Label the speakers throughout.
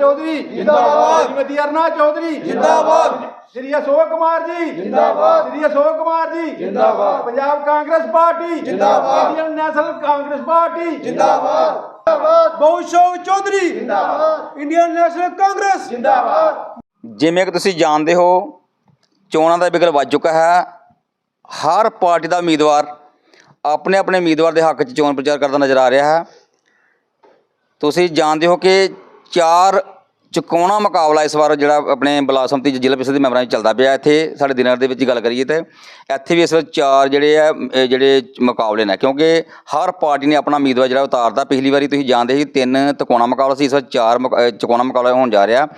Speaker 1: ਚੌਧਰੀ।
Speaker 2: ਜਿੰਦਾਬਾਦ।
Speaker 1: ਸ਼੍ਰੀਮਤੀ ਅਰਨਾ ਚੌਧਰੀ।
Speaker 2: ਜਿੰਦਾਬਾਦ।
Speaker 1: ਸ਼੍ਰੀ ਅਸ਼ੋਕ ਕੁਮਾਰ ਜੀ।
Speaker 2: ਜਿੰਦਾਬਾਦ।
Speaker 1: ਸ਼੍ਰੀ ਅਸ਼ੋਕ ਕੁਮਾਰ ਜੀ।
Speaker 2: ਜਿੰਦਾਬਾਦ।
Speaker 1: ਪੰਜਾਬ ਕਾਂਗਰਸ ਪਾਰਟੀ।
Speaker 2: ਜਿੰਦਾਬਾਦ।
Speaker 1: Indian National Congress party.
Speaker 2: ਜਿੰਦਾਬਾਦ।
Speaker 1: ਬਹੁਸ਼ੋਕ ਚੌਧਰੀ।
Speaker 2: ਜਿੰਦਾਬਾਦ।
Speaker 1: Indian National Congress.
Speaker 2: ਜਿੰਦਾਬਾਦ।
Speaker 3: ਜਿਵੇਂ ਕਿ ਤੁਸੀਂ ਜਾਣਦੇ ਹੋ ਚੋਣਾਂ ਦਾ ਬਿਗਲ ਵੱਜ ਚੁੱਕਾ ਹੈ। ਹਰ ਪਾਰਟੀ ਦਾ ਉਮੀਦਵਾਰ ਆਪਣੇ ਆਪਣੇ ਉਮੀਦਵਾਰ ਦੇ ਹੱਕ 'ਚ ਚੋਣ ਪ੍ਰਚਾਰ ਕਰਦਾ ਨਜ਼ਰ ਆ ਰਿਹਾ ਹੈ। ਤੁਸੀਂ ਜਾਣਦੇ ਹੋ ਕਿ ਚਾਰ ਚੁਕਾਉਣਾ ਮੁਕਾਬਲਾ ਇਸ ਵਾਰ ਜਿਹੜਾ ਆਪਣੇ ਬਲਾਸਮਤੀ ਜ਼ਿਲ੍ਹਾ ਪ੍ਰੀਸ਼ਦ ਦੇ ਮੈਂਬਰਾਂ 'ਚ ਚੱਲਦਾ ਪਿਆ ਇੱਥੇ, ਸਾਡੇ ਦਿਨਾਂ ਦੇ ਵਿੱਚ ਗੱਲ ਕਰੀਏ ਤੇ। ਇੱਥੇ ਵੀ ਇਸ ਵਾਰ ਚਾਰ ਜਿਹੜੇ ਆ ਇਹ ਜਿਹੜੇ ਮੁਕਾਬਲੇ ਨੇ, ਕਿਉਂਕਿ ਹਰ ਪਾਰਟੀ ਨੇ ਆਪਣਾ ਉਮੀਦਵਾਰ ਜਿਹੜਾ ਉਤਾਰਦਾ ਪਿਛਲੀ ਵਾਰੀ ਤੁਸੀਂ ਜਾਣਦੇ ਸੀ ਤਿੰਨ ਤਕੋਣਾ ਮੁਕਾਬਲਾ ਸੀ, ਇਸ ਵਾਰ ਚਾਰ ਮੁਕ- ਅਹ ਮੁਕਾਬਲਾ ਹੋਣ ਜਾ ਰਿਹਾ।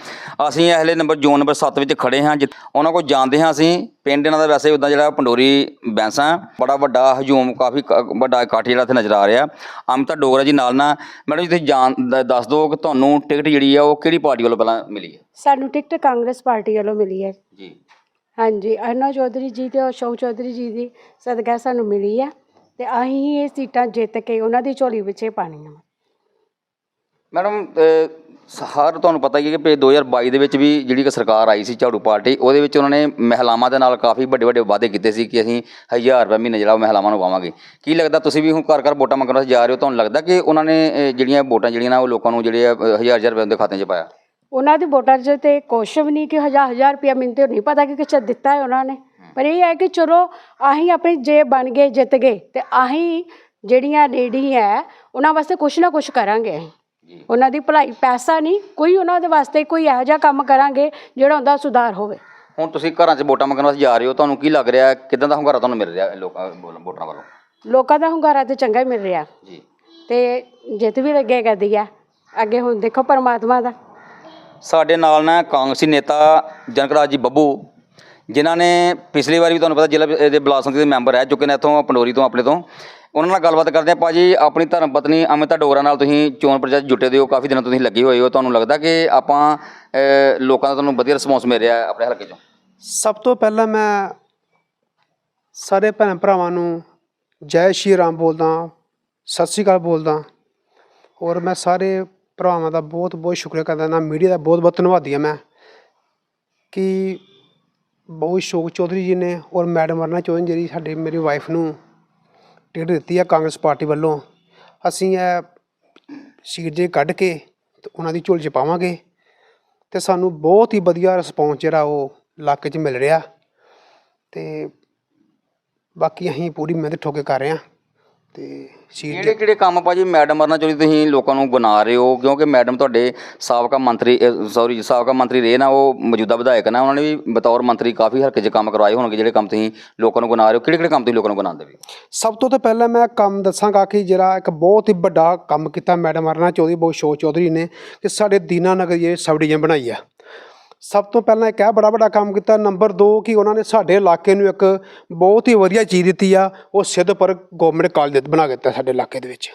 Speaker 3: ਅਸੀਂ ਇਹ ਹਲੇ ਨੰਬਰ, ਜ਼ੋਨ ਨੰਬਰ 7 ਵਿੱਚ ਖੜੇ ਹਾਂ ਜਿ- ਉਹਨਾਂ ਕੋਲ ਜਾਣਦੇ ਹਾਂ ਅਸੀਂ ਪਿੰਡ ਇਹਨਾਂ ਦਾ ਵੈਸੇ ਉਦਾਂ ਜਿਹੜਾ ਪੰਡੋਰੀ ਬੈਂਸਾ ਬੜਾ ਵੱਡਾ ਹਜੂਮ ਕਾਫੀ ਵੱਡਾ ਇਕੱਠ ਜਿਹੜਾ ਇੱਥੇ ਨਜ਼ਰ ਆ ਰਿਹਾ। ਅਮਿਤਾ ਡੋਗਰਾ ਜੀ ਨਾਲ ਨਾ ਮੈਡਮ ਜੀ ਤੁਸੀਂ ਜਾਣ ਦੱਸ ਦਿਓ ਕਿ ਤੁਹਾਨੂੰ ਟਿਕਟ ਜਿਹੜੀ ਆ ਉਹ ਕਿਹੜੀ ਪਾਰਟੀ ਵੱਲੋਂ ਪਹਿਲਾਂ ਮਿਲੀ ਹੈ?
Speaker 4: ਸਾਨੂੰ ਟਿਕਟ ਕਾਂਗਰਸ ਪਾਰਟੀ ਵੱਲੋਂ ਮਿਲੀ ਹੈ।
Speaker 3: ਜੀ।
Speaker 4: ਹਾਂਜੀ ਅਰਨਾ ਚੌਧਰੀ ਜੀ ਤੇ ਅਸ਼ੋਕ ਚੌਧਰੀ ਜੀ ਦੀ ਸਦਕਾ ਸਾਨੂੰ ਮਿਲੀ ਹੈ ਤੇ ਅਸੀਂ ਇਹ ਸੀਟਾਂ ਜਿੱਤ ਕੇ ਉਹਨਾਂ ਦੀ ਝੋਲੀ ਵਿੱਚ ਪਾਣੀਆਂ
Speaker 3: ਮੈਡਮ ਹਰ ਤੁਹਾਨੂੰ ਪਤਾ ਹੀ ਹੈ ਕਿ 2022 ਦੇ ਵਿੱਚ ਵੀ ਜਿਹੜੀ ਇੱਕ ਸਰਕਾਰ ਆਈ ਸੀ ਝਾੜੂ ਪਾਰਟੀ, ਉਹਦੇ ਵਿੱਚ ਉਹਨਾਂ ਨੇ ਮਹਿਲਾਵਾਂ ਦੇ ਨਾਲ ਕਾਫੀ ਵੱਡੇ ਵੱਡੇ ਵਾਅਦੇ ਕੀਤੇ ਸੀ ਕਿ ਅਸੀਂ 1000 ਰੁਪਏ ਮਹੀਨੇ ਜਿਹੜਾ ਉਹ ਮਹਿਲਾਵਾਂ ਨੂੰ ਪਾਵਾਂਗੇ। ਕੀ ਲੱਗਦਾ ਤੁਸੀਂ ਵੀ ਹੁਣ ਘਰ ਘਰ ਵੋਟਾਂ ਮੰਗਣ ਵਾਸਤੇ ਜਾ ਰਹੇ ਹੋ? ਤੁਹਾਨੂੰ ਲੱਗਦਾ ਕਿ ਉਹਨਾਂ ਨੇ ਜਿਹੜੀਆਂ ਵੋਟਾਂ ਜਿਹੜੀਆਂ ਨਾ ਉਹ ਲੋਕਾਂ ਨੂੰ ਜਿਹੜੇ 1000 1000 ਰੁਪਏ ਉਹਦੇ ਖਾਤੇ 'ਚ ਪਾਇਆ?
Speaker 4: ਉਹਨਾਂ ਦੀ ਵੋਟਾਂ 'ਚ ਤੇ ਕੁਛ ਵੀ ਨਹੀਂ ਕਿ ਹਜ਼ਾਰ ਹਜ਼ਾਰ ਰੁਪਇਆ ਮੈਨੂੰ ਤੇ ਨਹੀਂ ਪਤਾ ਕਿ ਕਿਛ ਦਿੱਤਾ ਹੈ ਉਹਨਾਂ ਨੇ। ਪਰ ਇਹ ਹੈ ਕਿ ਚਲੋ ਅਸੀਂ ਆਪਣੀ ਜੇ ਬਣ ਗਏ, ਜਿੱਤ ਗਏ ਤੇ ਅਸੀਂ ਜਿਹੜੀਆਂ ਲੇਡੀ ਹੈ, ਉਹਨਾਂ ਵਾਸਤੇ ਕੁਛ ਨਾ ਕੁਛ ਕਰਾਂਗੇ ਉਹਨਾਂ ਦੀ ਭਲਾਈ ਪੈਸਾ ਨਹੀਂ ਕੋਈ ਉਹਨਾਂ ਦੇ ਵਾਸਤੇ ਕੋਈ ਇਹੋ ਜਿਹਾ ਕੰਮ ਕਰਾਂਗੇ ਜਿਹੜਾ ਉਹਦਾ ਸੁਧਾਰ ਹੋਵੇ।
Speaker 3: ਹੁਣ ਤੁਸੀਂ ਘਰਾਂ 'ਚ ਵੋਟਾਂ ਮੰਗਣ ਵਾਸਤੇ ਜਾ ਰਹੇ ਹੋ ਤੁਹਾਨੂੰ ਕੀ ਲੱਗ ਰਿਹਾ? ਕਿਦਾਂ ਦਾ ਹੁੰਗਾਰਾ ਤੁਹਾਨੂੰ ਮਿਲ ਰਿਹਾ ਲੋਕਾਂ ਵੋਲ- ਵੋਟਰਾਂ ਵੱਲੋਂ?
Speaker 4: ਲੋਕਾਂ ਦਾ ਹੁੰਗਾਰਾ ਤੇ ਚੰਗਾ ਹੀ ਮਿਲ ਰਿਹਾ।
Speaker 3: ਜੀ।
Speaker 4: ਤੇ ਜਿੱਤ ਵੀ ਲੱਗੇ ਕਰਦੀ ਆ। ਅੱਗੇ ਹੁਣ ਦੇਖੋ ਪਰਮਾਤਮਾ ਦਾ।
Speaker 3: ਸਾਡੇ ਨਾਲ ਨਾ ਕਾਂਗਰਸੀ ਨੇਤਾ ਜਨਕਰਾਜ ਜੀ ਬੱਬੂ ਜਿਨ੍ਹਾਂ ਨੇ ਪਿਛਲੀ ਵਾਰੀ ਵੀ ਤੁਹਾਨੂੰ ਪਤਾ ਜ਼ਿਲ੍ਹਾ ਦੇ ਬਲਾਕ ਸੰਸਦ ਦੇ ਮੈਂਬਰ ਰਹਿ ਚੁੱਕੇ ਨੇ ਇੱਥੋਂ ਪੰਡੋਰੀ ਤੋਂ ਆਪਣੇ ਤੋਂ। ਉਹਨਾਂ ਨਾਲ ਗੱਲਬਾਤ ਕਰਦੇ ਆ ਭਾਜੀ, ਆਪਣੀ ਧਰਮ ਪਤਨੀ ਅਮਿਤਾ ਡੋਗਰਾ ਨਾਲ ਤੁਸੀਂ ਚੋਣ ਪ੍ਰਚਾਰ 'ਚ ਜੁਟੇ ਦੇ ਹੋ, ਕਾਫੀ ਦਿਨਾਂ ਤੋਂ ਤੁਸੀਂ ਲੱਗੇ ਹੋਏ ਹੋ। ਤੁਹਾਨੂੰ ਲੱਗਦਾ ਕਿ ਆਪਾਂ ਲੋਕਾਂ ਦਾ ਤੁਹਾਨੂੰ ਵਧੀਆ ਰਿਸਪੌਂਸ ਮਿਲ ਰਿਹਾ ਆਪਣੇ ਹਲਕੇ 'ਚੋਂ?
Speaker 5: ਸਭ ਤੋਂ ਪਹਿਲਾਂ ਮੈਂ ਸਾਰੇ ਭੈਣ ਭਰਾਵਾਂ ਨੂੰ ਜੈ ਸ਼੍ਰੀ ਰਾਮ ਬੋਲਦਾ ਸਤਿ ਸ਼੍ਰੀ ਅਕਾਲ ਬੋਲਦਾ ਔਰ ਮੈਂ ਸਾਰੇ ਭਰਾਵਾਂ ਦਾ ਬਹੁਤ ਬਹੁਤ ਸ਼ੁਕਰੀਆ ਕਰਦਾ ਨਾ ਮੀਡੀਆ ਦਾ ਬਹੁਤ ਬਹੁਤ ਧੰਨਵਾਦੀ ਹਾਂ ਮੈਂ ਕਿ ਬਹੁਤ ਸ਼ੋਕ ਚੌਧਰੀ ਜੀ ਨੇ ਔਰ ਮੈਡਮ ਅਰਨਾ ਚੌਧਰੀ ਜਿਹੜੀ ਸਾਡੇ ਮੇਰੀ ਵਾਈਫ ਨੂੰ ਟਿਕਟ ਦਿੱਤੀ ਆ ਕਾਂਗਰਸ ਪਾਰਟੀ ਵੱਲੋਂ। ਅਸੀਂ ਇਹ ਸੀਟ ਜੇ ਕੱਢ ਕੇ ਤੇ ਉਹਨਾਂ ਦੀ ਝੋਲੀ 'ਚ ਪਾਵਾਂਗੇ ਤੇ ਸਾਨੂੰ ਬਹੁਤ ਹੀ ਵਧੀਆ ਰਿਸਪੌਂਸ ਜਿਹੜਾ ਉਹ ਇਲਾਕੇ 'ਚ ਮਿਲ ਰਿਹਾ। ਤੇ ਬਾਕੀ ਅਸੀਂ ਪੂਰੀ ਮਿਹਨਤ ਠੋਕੇ ਕਰ ਰਹੇ ਹਾਂ। ਤੇ ਸੀਟ
Speaker 3: ਕਿਹੜੇ ਕਿਹੜੇ ਕੰਮ ਭਾਜੀ ਮੈਡਮ ਅਰਨਾ ਚੌਧਰੀ ਤੁਸੀਂ ਲੋਕਾਂ ਨੂੰ ਗੁਨਾ ਰਹੇ ਹੋ? ਕਿਉਂਕਿ ਮੈਡਮ ਤੁਹਾਡੇ ਸਾਬਕਾ ਮੰਤਰੀ ਸੌਰੀ ਸਾਬਕਾ ਮੰਤਰੀ ਰਹੇ ਨਾ ਉਹ ਮੌਜੂਦਾ ਵਿਧਾਇਕ ਨੇ ਉਹਨਾਂ ਨੇ ਵੀ ਬਤੌਰ ਮੰਤਰੀ ਕਾਫੀ ਹਲਕੇ 'ਚ ਕੰਮ ਕਰਵਾਏ ਹੋਣਗੇ ਜਿਹੜੇ ਕੰਮ ਤੁਸੀਂ ਲੋਕਾਂ ਨੂੰ ਗੁਨਾ ਰਹੇ ਹੋ। ਕਿਹੜੇ ਕਿਹੜੇ ਕੰਮ ਤੁਸੀਂ ਲੋਕਾਂ ਨੂੰ ਗੁਨਾਉਂਦੇ ਵੀ?
Speaker 5: ਸਭ ਤੋਂ ਤਾਂ ਪਹਿਲਾਂ ਮੈਂ ਕੰਮ ਦੱਸਾਂਗਾ ਕਿ ਜਿਹੜਾ ਇੱਕ ਬਹੁਤ ਹੀ ਵੱਡਾ ਕੰਮ ਕੀਤਾ ਮੈਡਮ ਅਰਨਾ ਚੌਧਰੀ ਬਹੁਤ ਸ਼ੋਕ ਚੌਧਰੀ ਨੇ ਕਿ ਸਾਡੇ ਦੀਨਾਨਗਰ ਇਹ ਸਬ ਡਿਵੀਜ਼ਨ ਬਣਾਈ ਆ। ਸਭ ਤੋਂ ਪਹਿਲਾਂ ਇੱਕ ਇਹ ਬੜਾ ਵੱਡਾ ਕੰਮ ਕੀਤਾ। ਨੰਬਰ 2 ਕਿ ਉਹਨਾਂ ਨੇ ਸਾਡੇ ਇਲਾਕੇ ਨੂੰ ਇੱਕ ਬਹੁਤ ਹੀ ਵਧੀਆ ਚੀਜ਼ ਦਿੱਤੀ ਆ। ਉਹ ਸਿੱਧਪੁਰ ਗਵਰਨਮੈਂਟ ਕਾਲਜ ਬਣਾ ਦਿੱਤਾ ਸਾਡੇ ਇਲਾਕੇ ਦੇ ਵਿੱਚ।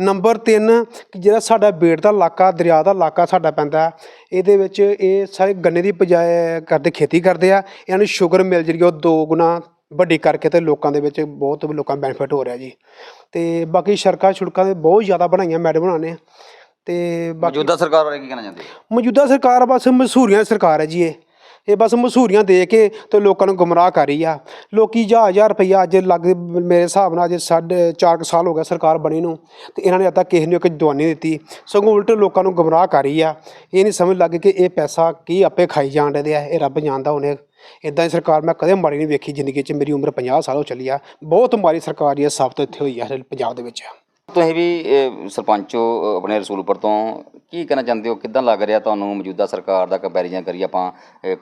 Speaker 5: ਨੰਬਰ 3 ਕਿ ਜਿਹੜਾ ਸਾਡਾ ਬੇੜ ਦਾ ਇਲਾਕਾ, ਦਰਿਆ ਦਾ ਇਲਾਕਾ ਸਾਡਾ ਪੈਂਦਾ ਇਹਦੇ ਵਿੱਚ ਇਹ ਸਾਰੇ ਗੰਨੇ ਦੀ ਪਜਾਏ ਕਰਦੇ, ਖੇਤੀ ਕਰਦੇ ਆ। ਇਹਨਾਂ ਨੂੰ ਸ਼ੂਗਰ ਮਿਲ ਜਿਹੜੀ ਉਹ ਦੋ ਗੁਣਾ ਵੱਡੀ ਕਰਕੇ ਤੇ ਲੋਕਾਂ ਦੇ ਵਿੱਚ ਬਹੁਤ ਲੋਕਾਂ ਬੈਨੀਫਿਟ ਹੋ ਰਿਹਾ ਜੀ। ਤੇ ਬਾਕੀ ਸੜਕਾਂ ਛੁੜਕਾਂ ਦੇ ਬਹੁਤ ਜ਼ਿਆਦਾ ਬਣਾਈਆਂ ਮੈਡਮ ਉਹਨਾਂ ਨੇ। ਤੇ ਬਾਕੀ
Speaker 3: ਮੌਜੂਦਾ ਸਰਕਾਰ ਬਾਰੇ ਕੀ ਕਹਿਣਾ ਚਾਹੁੰਦੇ ਹੋ?
Speaker 5: ਮੌਜੂਦਾ ਸਰਕਾਰ ਬਸ ਮਸ਼ਹੂਰੀਆਂ ਸਰਕਾਰ ਹੈ ਜੀ ਇਹ। ਇਹ ਬਸ ਮਸ਼ਹੂਰੀਆਂ ਦੇ ਕੇ ਤੇ ਲੋਕਾਂ ਨੂੰ ਗੁੰਮਰਾਹ ਕਰ ਰਹੀ ਆ। ਲੋਕੀ ਹਜ਼ਾਰ ਹਜ਼ਾਰ ਰੁਪਈਆ ਅੱਜ ਲੱਗ ਮੇਰੇ ਹਿਸਾਬ ਨਾਲ ਅੱਜ ਸਾਢੇ ਚਾਰ ਕੁ ਸਾਲ ਹੋ ਗਿਆ ਸਰਕਾਰ ਬਣੀ ਨੂੰ ਤੇ ਇਹਨਾਂ ਨੇ ਅੱਜ ਤੱਕ ਕਿਸੇ ਨੂੰ ਇੱਕ ਦਵਾਨੀ ਦਿੱਤੀ। ਸਗੋਂ ਉਲਟ ਲੋਕਾਂ ਨੂੰ ਗੁੰਮਰਾਹ ਕਰ ਰਹੀ ਆ। ਇਹ ਨਹੀਂ ਸਮਝ ਲੱਗ ਕਿ ਇਹ ਪੈਸਾ ਕੀ ਆਪੇ ਖਾਈ ਜਾਣ ਦੇ ਆ ਇਹ ਰੱਬ ਜਾਣਦਾ ਉਹਨੇ ਇਦਾਂ ਦੀ ਸਰਕਾਰ ਮੈਂ ਕਦੇ ਮਾੜੀ ਨਹੀਂ ਵੇਖੀ ਜ਼ਿੰਦਗੀ 'ਚ ਮੇਰੀ ਉਮਰ 50 ਸਾਲ ਹੋ ਚੱਲੀ ਆ। ਬਹੁਤ ਮਾੜੀ ਸਰਕਾਰ ਇਹ ਸਭ ਤੋਂ ਇੱਥੇ ਹੋਈ ਆ ਸਾਡੇ ਪੰਜਾਬ ਦੇ ਵਿੱਚ।
Speaker 3: ਤੁਸੀਂ ਵੀ ਸਰਪੰਚ ਆਪਣੇ ਰਸੂਲਪੁਰ ਤੋਂ ਕੀ ਕਹਿਣਾ ਚਾਹੁੰਦੇ ਹੋ? ਕਿੱਦਾਂ ਲੱਗ ਰਿਹਾ ਤੁਹਾਨੂੰ ਮੌਜੂਦਾ ਸਰਕਾਰ ਦਾ ਕੰਪੈਰੀਜ਼ਨ ਕਰੀਏ ਆਪਾਂ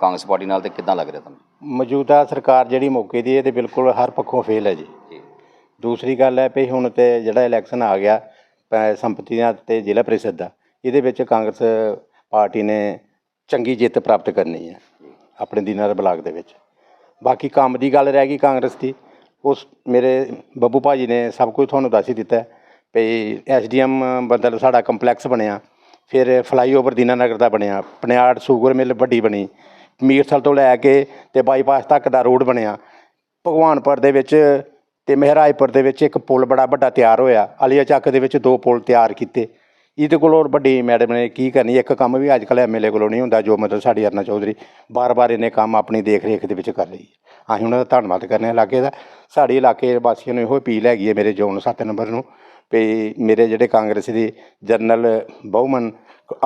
Speaker 3: ਕਾਂਗਰਸ ਪਾਰਟੀ ਨਾਲ ਤੇ ਕਿੱਦਾਂ ਲੱਗ ਰਿਹਾ ਤੁਹਾਨੂੰ?
Speaker 6: ਮੌਜੂਦਾ ਸਰਕਾਰ ਜਿਹੜੀ ਮੌਕੇ ਦੀ ਹੈ ਤੇ ਬਿਲਕੁਲ ਹਰ ਪੱਖੋਂ ਫੇਲ ਹੈ ਜੀ। ਦੂਸਰੀ ਗੱਲ ਹੈ ਵੀ ਹੁਣ ਤੇ ਜਿਹੜਾ ਇਲੈਕਸ਼ਨ ਆ ਗਿਆ ਸੰਪਤੀਆਂ ਤੇ ਜ਼ਿਲ੍ਹਾ ਪ੍ਰੀਸ਼ਦ ਦਾ ਇਹਦੇ ਵਿੱਚ ਕਾਂਗਰਸ ਪਾਰਟੀ ਨੇ ਚੰਗੀ ਜਿੱਤ ਪ੍ਰਾਪਤ ਕਰਨੀ ਹੈ ਆਪਣੇ ਦੀਨਾਰ ਬਲਾਕ ਦੇ ਵਿੱਚ। ਬਾਕੀ ਕੰਮ ਦੀ ਗੱਲ ਰਹਿ ਗਈ ਕਾਂਗਰਸ ਦੀ ਉਸ ਮੇਰੇ ਬੱਬੂ ਭਾਜੀ ਨੇ ਸਭ ਕੁਝ ਤੁਹਾਨੂੰ ਦੱਸ ਹੀ ਦਿੱਤਾ ਹੈ। ਵੀ ਐਸਡੀਐਮ ਬਦਲ ਸਾਡਾ ਕੰਪਲੈਕਸ ਬਣਿਆ, ਫਿਰ ਫਲਾਈਓਵਰ ਦੀਨਾਨਗਰ ਦਾ ਬਣਿਆ, ਪਨਿਆੜ ਸ਼ੂਗਰ ਮਿਲ ਵੱਡੀ ਬਣੀ, ਮੀਰਸਲ ਤੋਂ ਲੈ ਕੇ ਤੇ ਬਾਈਪਾਸ ਤੱਕ ਦਾ ਰੋਡ ਬਣਿਆ। ਭਗਵਾਨਪੁਰ ਦੇ ਵਿੱਚ ਤੇ ਮਹਿਰਾਜਪੁਰ ਦੇ ਵਿੱਚ ਇੱਕ ਪੁਲ ਬੜਾ ਵੱਡਾ ਤਿਆਰ ਹੋਇਆ, ਅਲੀਆ ਚੱਕ ਦੇ ਵਿੱਚ ਦੋ ਪੁਲ ਤਿਆਰ ਕੀਤੇ। ਇਹਦੇ ਕੋਲੋਂ ਵੱਡੀ ਮੈਡਮ ਨੇ ਕੀ ਕਰਨੀ, ਇੱਕ ਕੰਮ ਵੀ ਅੱਜ ਕੱਲ੍ਹ ਐਮਐਲਏ ਕੋਲੋਂ ਨਹੀਂ ਹੁੰਦਾ, ਜੋ ਮਤਲਬ ਸਾਡੀ ਅਰਨਾ ਚੌਧਰੀ ਬਾਰ-ਬਾਰ ਇਹਨੇ ਕੰਮ ਆਪਣੀ ਦੇਖ ਰੇਖ ਦੇ ਵਿੱਚ ਕਰ ਰਹੀ ਹੈ ਅਸੀਂ ਉਹਨਾਂ ਦਾ ਧੰਨਵਾਦ ਕਰਨੇ ਹਾਂ ਇਲਾਕੇ ਦਾ। ਸਾਡੇ ਇਲਾਕੇ ਵਾਸੀਆਂ ਨੂੰ ਇਹੋ ਅਪੀਲ ਹੈਗੀ ਹੈ ਮੇਰੇ ਜ਼ੋਨ 7 ਨੰਬਰ ਨੂੰ ਵੀ ਮੇਰੇ ਜਿਹੜੇ ਕਾਂਗਰਸ ਦੇ ਜਨਰਲ ਬਹੁਮਨ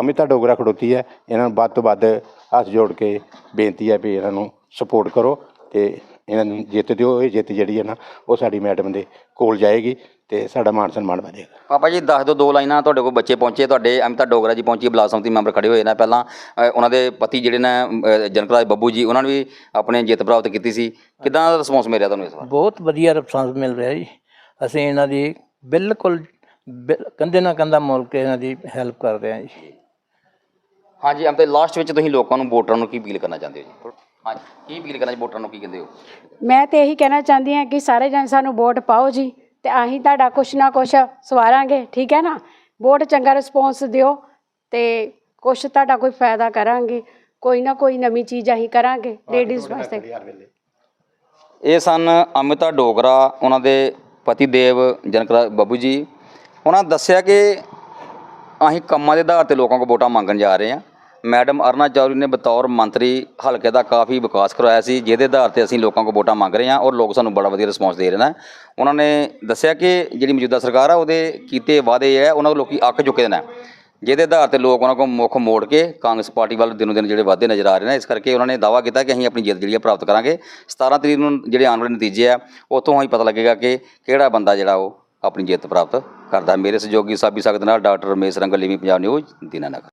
Speaker 6: ਅਮਿਤਾ ਡੋਗਰਾ ਖੜੋਤੀ ਹੈ ਇਹਨਾਂ ਨੂੰ ਵੱਧ ਤੋਂ ਵੱਧ ਹੱਥ ਜੋੜ ਕੇ ਬੇਨਤੀ ਹੈ ਵੀ ਇਹਨਾਂ ਨੂੰ ਸਪੋਰਟ ਕਰੋ ਤੇ ਇਹਨਾਂ ਨੂੰ ਜਿੱਤ ਦਿਓ। ਇਹ ਜਿੱਤ ਜਿਹੜੀ ਹੈ ਨਾ ਉਹ ਸਾਡੀ ਮੈਡਮ ਦੇ ਕੋਲ ਜਾਏਗੀ ਤੇ ਸਾਡਾ ਮਾਨ ਸਨਮਾਨ ਵਧੇਗਾ।
Speaker 3: ਪਾਪਾ ਜੀ ਦੱਸ ਦਿਓ ਦੋ ਲਾਈਨਾਂ ਤੁਹਾਡੇ ਕੋਲ ਬੱਚੇ ਪਹੁੰਚੇ ਤੁਹਾਡੇ ਅਮਿਤਾ ਡੋਗਰਾ ਜੀ ਪਹੁੰਚੀ ਬਲਾਕ ਸੰਮਤੀ ਮੈਂਬਰ ਖੜੇ ਹੋਏ ਨੇ ਪਹਿਲਾਂ। ਉਹਨਾਂ ਦੇ ਪਤੀ ਜਿਹੜੇ ਨੇ ਜਨਕਰਾਜ ਬੱਬੂ ਜੀ ਉਹਨਾਂ ਨੇ ਵੀ ਆਪਣੇ ਜਿੱਤ ਪ੍ਰਾਪਤ ਕੀਤੀ ਸੀ। ਕਿਦਾਂ ਦਾ ਰਿਸਪੌਂਸ ਮਿਲਿਆ ਤੁਹਾਨੂੰ ਇਸ ਵਾਰ?
Speaker 7: ਬਹੁਤ ਵਧੀਆ ਰਿਸਪਾਂਸ ਮਿਲ ਰਿਹਾ ਜੀ। ਅਸੀਂ ਇਹਨਾਂ ਦੀ ਬਿਲਕੁਲ ਬਿਲ- ਕੰਧੇ ਨਾਲ ਕੰਧਾ ਮੋਲ ਕੇ ਇਹਨਾਂ ਦੀ ਹੈਲਪ ਕਰ ਰਹੇ ਹਾਂ ਜੀ।
Speaker 3: ਹਾਂਜੀ ਅਮਤੇ ਲਾਸਟ ਵਿੱਚ ਤੁਸੀਂ ਲੋਕਾਂ ਨੂੰ ਵੋਟਰਾਂ ਨੂੰ ਕੀ ਅਪੀਲ ਕਰਨਾ ਚਾਹੁੰਦੇ ਹੋ ਜੀ? ਹਾਂਜੀ ਕੀ ਅਪੀਲ ਕਰਨਾ ਜੀ ਵੋਟਰਾਂ ਨੂੰ ਕੀ ਕਹਿੰਦੇ ਹੋ?
Speaker 4: ਮੈਂ ਤੇ ਇਹੀ ਕਹਿਣਾ ਚਾਹੁੰਦੀ ਹਾਂ ਕਿ ਸਾਰੇ ਜਣ ਸਾਨੂੰ ਵੋਟ ਪਾਓ ਜੀ ਤੇ ਅਸੀਂ ਤੁਹਾਡਾ ਕੁਛ ਨਾ ਕੁਛ ਸਵਾਰਾਂਗੇ ਠੀਕ ਹੈ ਨਾ? ਵੋਟ ਚੰਗਾ ਰਿਸਪੌਂਸ ਦਿਓ ਤੇ ਕੁਛ ਤੁਹਾਡਾ ਕੋਈ ਫਾਇਦਾ ਕਰਾਂਗੇ ਕੋਈ ਨਾ ਕੋਈ ਨਵੀਂ ਚੀਜ਼ ਅਸੀਂ ਕਰਾਂਗੇ ਲੇਡੀਜ਼ ਵਾਸਤੇ।
Speaker 3: ਇਹ ਸਨ ਅਮਿਤਾ ਡੋਗਰਾ ਉਹਨਾਂ ਦੇ ਪਤੀ ਦੇਵ ਜਨਕਰਾ ਬੱਬੂ ਜੀ, ਉਹਨਾਂ ਦੱਸਿਆ ਕਿ ਅਸੀਂ ਕੰਮਾਂ ਦੇ ਆਧਾਰ ਤੇ ਲੋਕਾਂ ਕੋਲ ਵੋਟਾਂ ਮੰਗਣ ਜਾ ਰਹੇ ਹਾਂ। ਮੈਡਮ ਅਰਨਾ ਚੌਧਰੀ ਨੇ ਬਤੌਰ ਮੰਤਰੀ ਹਲਕੇ ਦਾ ਕਾਫੀ ਵਿਕਾਸ ਕਰਵਾਇਆ ਸੀ, ਜਿਹਦੇ ਆਧਾਰ ਤੇ ਅਸੀਂ ਲੋਕਾਂ ਕੋਲ ਵੋਟਾਂ ਮੰਗ ਰਹੇ ਹਾਂ ਔਰ ਲੋਕ ਸਾਨੂੰ ਬੜਾ ਵਧੀਆ ਰਿਸਪੌਂਸ ਦੇ ਰਹੇ ਨੇ। ਉਹਨਾਂ ਨੇ ਦੱਸਿਆ ਕਿ ਜਿਹੜੀ ਮੌਜੂਦਾ ਸਰਕਾਰ ਆ, ਉਹਦੇ ਕੀਤੇ ਵਾਅਦੇ ਹੈ, ਉਹਨਾਂ ਨੂੰ ਲੋਕੀ ਅੱਕ ਚੁੱਕੇ ਨੇ। ਜਿਹਦੇ ਆਧਾਰ ਤੇ ਲੋਕ ਉਹਨਾਂ ਕੋਲ ਮੁੱਖ ਮੋੜ ਕੇ ਕਾਂਗਰਸ ਪਾਰਟੀ ਵੱਲ ਦਿਨੋ ਦਿਨ ਜਿਹੜੇ ਵਾਧੇ ਨਜ਼ਰ ਆ ਰਹੇ ਨੇ, ਇਸ ਕਰਕੇ ਉਹਨਾਂ ਨੇ ਦਾਅਵਾ ਕੀਤਾ ਕਿ ਅਸੀਂ ਆਪਣੀ ਜਿੱਤ ਜਿਹੜੀ ਆ ਪ੍ਰਾਪਤ ਕਰਾਂਗੇ। 17 ਤਰੀਕ ਨੂੰ ਜਿਹੜੇ ਆਉਣ ਵਾਲੇ ਨਤੀਜੇ ਆ, ਉੱਥੋਂ ਹੀ ਪਤਾ ਲੱਗੇਗਾ ਕਿ ਕਿਹੜਾ ਬੰਦਾ ਜਿਹੜਾ ਉਹ ਆਪਣੀ ਜਿੱਤ ਪ੍ਰਾਪਤ ਕਰਦਾ। ਮੇਰੇ ਸਹਿਯੋਗੀ ਸਾਬੀ ਸਖਤ ਨਾਲ ਡਾਕਟਰ ਰਮੇਸ਼ ਰੰਗਲ ਲਿਵੀ ਪੰਜਾਬ ਨਿਊਜ਼ ਦੀਨਾਨਗਰ